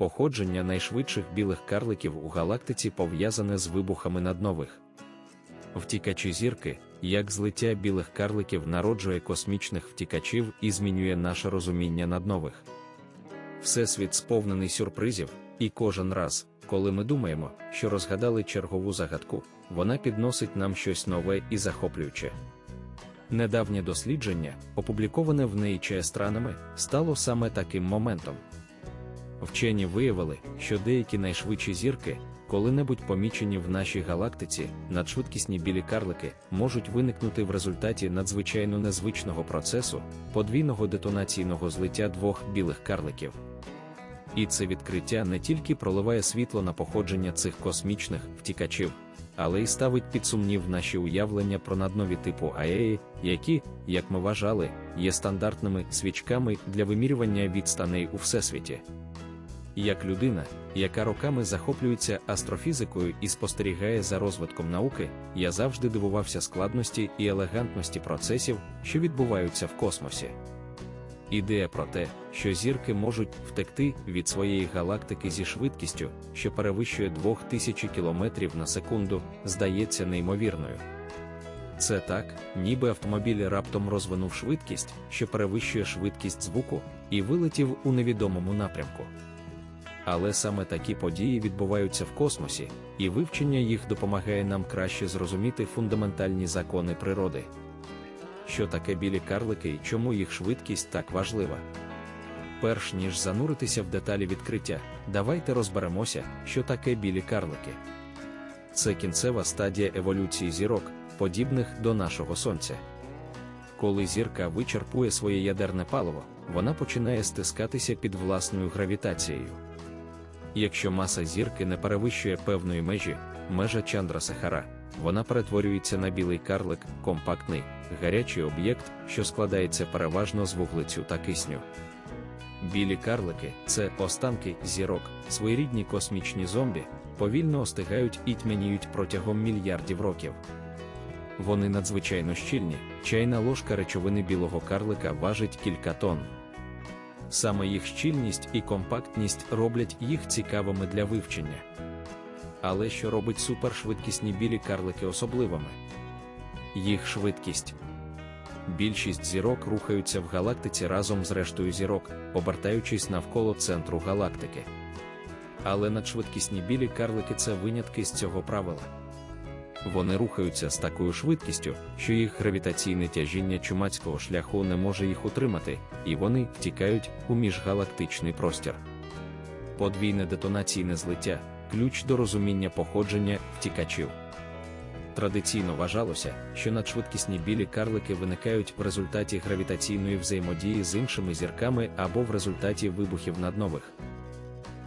Походження найшвидших білих карликів у галактиці пов'язане з вибухами наднових. Втікачі зірки, як злиття білих карликів народжує космічних втікачів і змінює наше розуміння наднових. Всесвіт сповнений сюрпризів, і кожен раз, коли ми думаємо, що розгадали чергову загадку, вона підносить нам щось нове і захоплююче. Недавнє дослідження, опубліковане в Nature странами, стало саме таким моментом. Вчені виявили, що деякі найшвидші зірки, коли-небудь помічені в нашій галактиці, надшвидкісні білі карлики, можуть виникнути в результаті надзвичайно незвичного процесу, подвійного детонаційного злиття двох білих карликів. І це відкриття не тільки проливає світло на походження цих космічних втікачів, але й ставить під сумнів наші уявлення про наднові типу АЕІ, які, як ми вважали, є стандартними свічками для вимірювання відстаней у всесвіті. Як людина, яка роками захоплюється астрофізикою і спостерігає за розвитком науки, я завжди дивувався складності і елегантності процесів, що відбуваються в космосі. Ідея про те, що зірки можуть втекти від своєї галактики зі швидкістю, що перевищує 2000 км на секунду, здається неймовірною. Це так, ніби автомобіль раптом розвинув швидкість, що перевищує швидкість звуку, і вилетів у невідомому напрямку. Але саме такі події відбуваються в космосі, і вивчення їх допомагає нам краще зрозуміти фундаментальні закони природи. Що таке білі карлики і чому їх швидкість так важлива? Перш ніж зануритися в деталі відкриття, давайте розберемося, що таке білі карлики. Це кінцева стадія еволюції зірок, подібних до нашого Сонця. Коли зірка вичерпує своє ядерне паливо, вона починає стискатися під власною гравітацією. Якщо маса зірки не перевищує певної межі, межа Чандра Сахара, вона перетворюється на білий карлик, компактний, гарячий об'єкт, що складається переважно з вуглецю та кисню. Білі карлики це останки зірок, своєрідні космічні зомбі, повільно остигають і тьмяніють протягом мільярдів років. Вони надзвичайно щільні, чайна ложка речовини білого карлика важить кілька тонн. Саме їх щільність і компактність роблять їх цікавими для вивчення. Але що робить супершвидкісні білі карлики особливими? Їх швидкість. Більшість зірок рухаються в галактиці разом з рештою зірок, обертаючись навколо центру галактики. Але надшвидкісні білі карлики це винятки з цього правила. Вони рухаються з такою швидкістю, що їх гравітаційне тяжіння чумацького шляху не може їх утримати, і вони втікають у міжгалактичний простір. Подвійне детонаційне злиття ключ до розуміння походження втікачів. Традиційно вважалося, що надшвидкісні білі карлики виникають в результаті гравітаційної взаємодії з іншими зірками або в результаті вибухів наднових.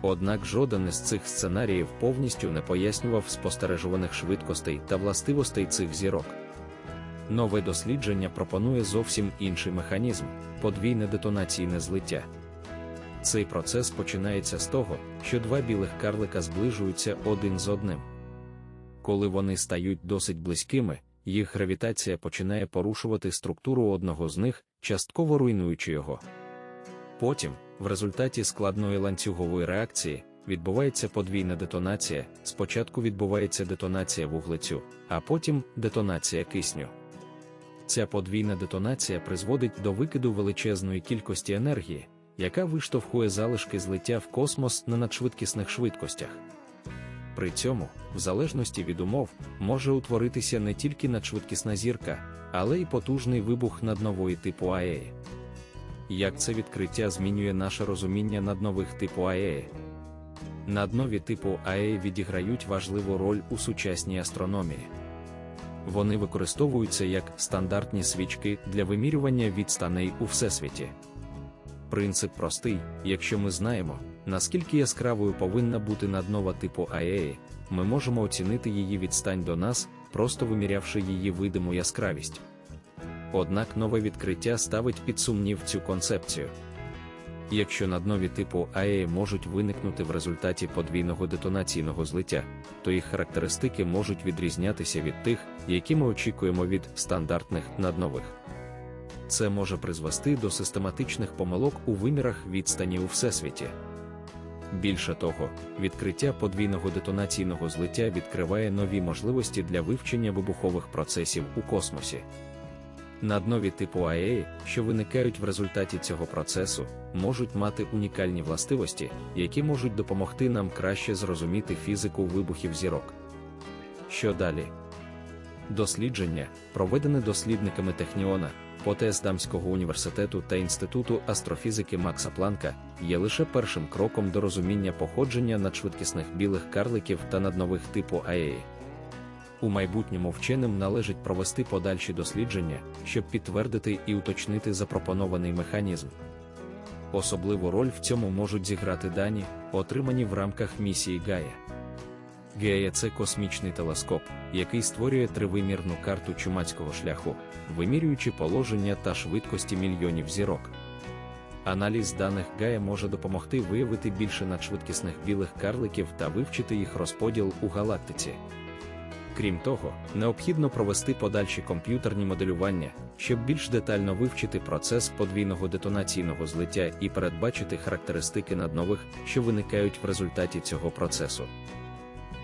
Однак жоден із цих сценаріїв повністю не пояснював спостережуваних швидкостей та властивостей цих зірок. Нове дослідження пропонує зовсім інший механізм подвійне детонаційне злиття. Цей процес починається з того, що два білих карлика зближуються один з одним. Коли вони стають досить близькими, їх гравітація починає порушувати структуру одного з них, частково руйнуючи його. Потім, в результаті складної ланцюгової реакції, відбувається подвійна детонація. Спочатку відбувається детонація вуглецю, а потім детонація кисню. Ця подвійна детонація призводить до викиду величезної кількості енергії, яка виштовхує залишки злиття в космос на надшвидкісних швидкостях. При цьому, в залежності від умов, може утворитися не тільки надшвидкісна зірка, але й потужний вибух наднової типу АЕ. Як це відкриття змінює наше розуміння наднових типу АЕ? Наднові типу АЕ відіграють важливу роль у сучасній астрономії. Вони використовуються як стандартні свічки для вимірювання відстаней у всесвіті. Принцип простий, якщо ми знаємо, наскільки яскравою повинна бути наднова типу АЕ, ми можемо оцінити її відстань до нас, просто вимірявши її видиму яскравість. Однак нове відкриття ставить під сумнів цю концепцію. Якщо наднові типу АЕ можуть виникнути в результаті подвійного детонаційного злиття, то їх характеристики можуть відрізнятися від тих, які ми очікуємо від стандартних наднових. Це може призвести до систематичних помилок у вимірах відстані у всесвіті. Більше того, відкриття подвійного детонаційного злиття відкриває нові можливості для вивчення вибухових процесів у космосі. Наднові типу АЕ, що виникають в результаті цього процесу, можуть мати унікальні властивості, які можуть допомогти нам краще зрозуміти фізику вибухів зірок. Що далі? Дослідження, проведене дослідниками Техніона, Потесдамського університету та Інституту астрофізики Макса Планка, є лише першим кроком до розуміння походження надшвидкісних білих карликів та наднових типу АЕ. У майбутньому вченим належить провести подальші дослідження, щоб підтвердити і уточнити запропонований механізм. Особливу роль в цьому можуть зіграти дані, отримані в рамках місії Гая. Гея це космічний телескоп, який створює тривимірну карту чумацького шляху, вимірюючи положення та швидкості мільйонів зірок. Аналіз даних Гая може допомогти виявити більше надшвидкісних білих карликів та вивчити їх розподіл у галактиці. Крім того, необхідно провести подальші комп'ютерні моделювання, щоб більш детально вивчити процес подвійного детонаційного злиття і передбачити характеристики наднових, що виникають в результаті цього процесу.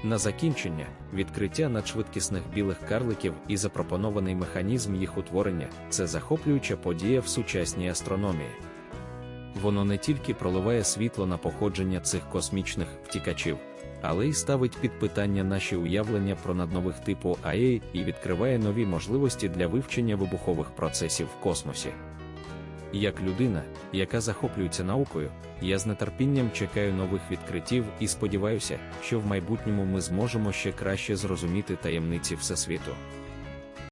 На закінчення, відкриття надшвидкісних білих карликів і запропонований механізм їх утворення це захоплююча подія в сучасній астрономії. Воно не тільки проливає світло на походження цих космічних втікачів, але й ставить під питання наші уявлення про наднових типу АЕ і відкриває нові можливості для вивчення вибухових процесів в космосі. Як людина, яка захоплюється наукою, я з нетерпінням чекаю нових відкриттів і сподіваюся, що в майбутньому ми зможемо ще краще зрозуміти таємниці Всесвіту.